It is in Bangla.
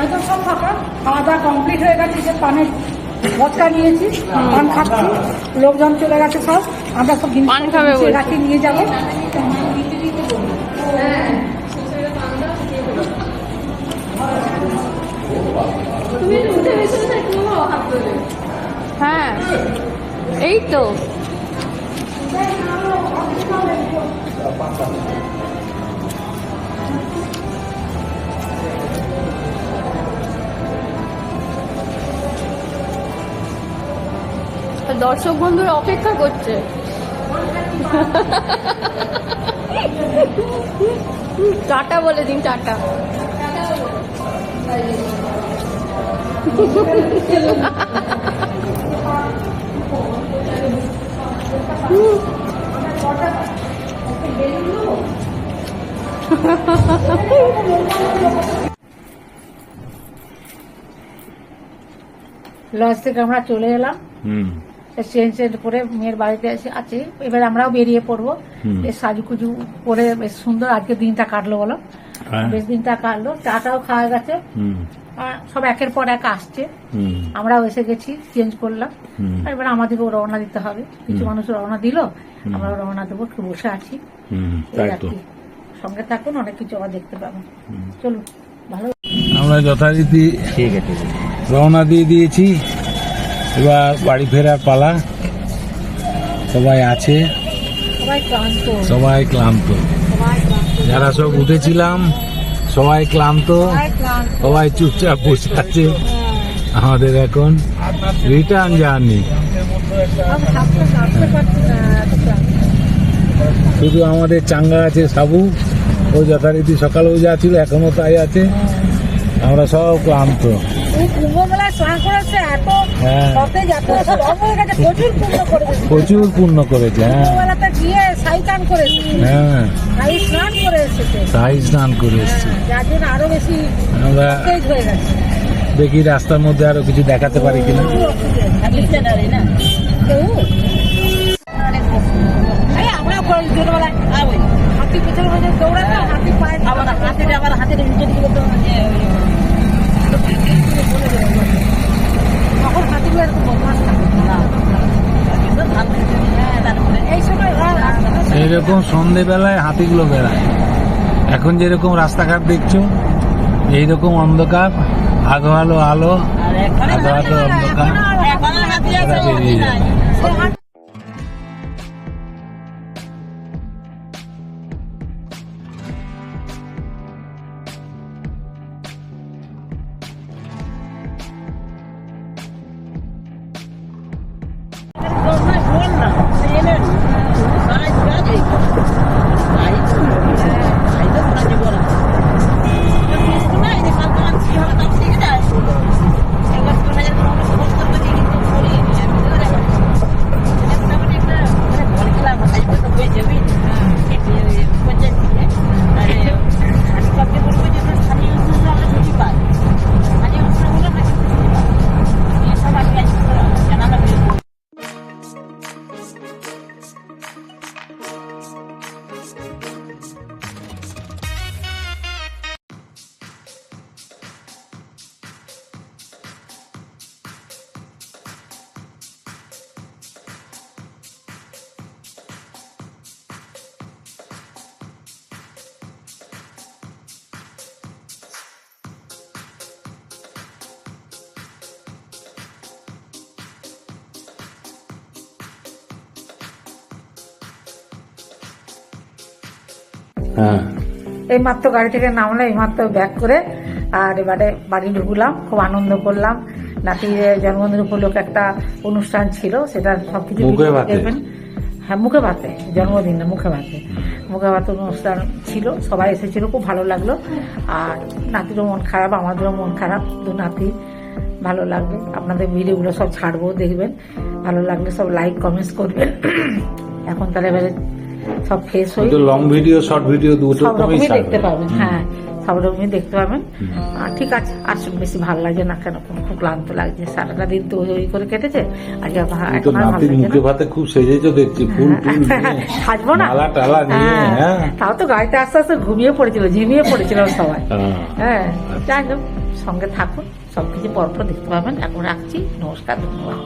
একদম সব ফাঁকা। খাওয়া দাওয়া কমপ্লিট হয়ে গেছে সে পানের ভটকা নিয়েছি পান খাচ্ছি লোকজন চলে গেছে সব। আমরা সব গাছে নিয়ে যাব। হ্যাঁ এই তো। দর্শক বন্ধুরা অপেক্ষা করছে। টাটা বলে দিন টাটা। লজ থেকে আমরা চলে এলাম। হুম। চেঞ্জ চেঞ্জ করে মেয়ের বাড়িতে এসে আছে। এবার আমরাও বেরিয়ে পড়ব। বেশ সাজুকুজু করে বেশ সুন্দর আজকে দিনটা কাটলো বলো। হ্যাঁ। বেশ দিনটা কাটলো। চাটাও খাওয়া গেছে। সব একের পর এক আসছে। হুম। আমরাও এসে গেছি চেঞ্জ করলাম। আর এবার আমাদেরকেও রওনা দিতে হবে। কিছু মানুষ রওনা দিল। আমরা রওনা দেবো। একটু বসে আছি। সঙ্গে থাকুন অনেক কিছু আবার দেখতে পাবেন চলুন ভালো আমরা যথারীতি ঠিক আছে। রওনা দিয়ে দিয়েছি। এবার বাড়ি ফেরার পালা। সবাই আছে। সবাই ক্লান্ত। যারা সব উঠেছিলাম সবাই ক্লান্ত। সবাই চুপচাপ বসে আছে। হ্যাঁ। আমাদের এখন রিটার্ন জার্নি। শুধু আমাদের চাঙ্গা আছে সাবু। ও যথারীতি সকালেও যা ছিল এখনও তাই আছে। আমরা সব ক্লান্ত। হ্যাঁ। হয়ে প্রচুর পূর্ণ করেছে প্রচুর পূর্ণ করেছে হ্যাঁ। হ্যাঁ। স্নান করে এসেছে। আমরা হয়ে গেছে। দেখি রাস্তার মধ্যে আরও কিছু দেখাতে পারি কিনা। এইরকম সন্ধেবেলায় হাতিগুলো বেড়ায়। এখন যেরকম রাস্তাঘাট দেখছ এইরকম অন্ধকার আধো আলো আলো আধো আলো অন্ধকার। বেরিয়ে যায়। হ্যাঁ এই মাত্র গাড়ি থেকে নামলাম এই মাত্র ব্যাক করে আর এবারে বাড়ি ঢুকলাম খুব আনন্দ করলাম। নাতির জন্মদিন উপলক্ষে একটা অনুষ্ঠান ছিল সেটা সবকিছু দেখবেন হ্যাঁ মুখে ভাতে জন্মদিন না মুখে ভাতে। মুখে ভাতে অনুষ্ঠান ছিল সবাই এসেছিল খুব ভালো লাগল। আর নাতিরও মন খারাপ আমাদেরও মন খারাপ দু নাতি ভালো লাগবে। আপনাদের ভিডিওগুলো সব ছাড়বো দেখবেন। ভালো লাগলে সব লাইক কমেন্টস করবেন। এখন তাহলে এবারে সব ফ্রেশ হয়ে লং ভিডিও শর্ট ভিডিও দুটো সব রকমই দেখতে পাবেন হ্যাঁ সব রকমই দেখতে পাবেন। ঠিক আছে আর বেশি ভালো লাগছে না কেন? খুব ক্লান্ত লাগছে। সারাটা দিন তো ওই করে কেটেছে। আজকে এখন নাতির মুখে ভাতে খুব সেজেছো দেখছি ফুল টুল নিয়ে, সাজবো না। মালা টালা নিয়ে হ্যাঁ, হ্যাঁ। তাও তো গাড়িতে আস্তে আস্তে ঘুমিয়ে পড়েছিল ঝিমিয়ে পড়েছিল সবাই। হ্যাঁ। হ্যাঁ যাই হোক সঙ্গে থাকুন সবকিছু পরপর দেখতে পাবেন। এখন রাখছি নমস্কার ধন্যবাদ।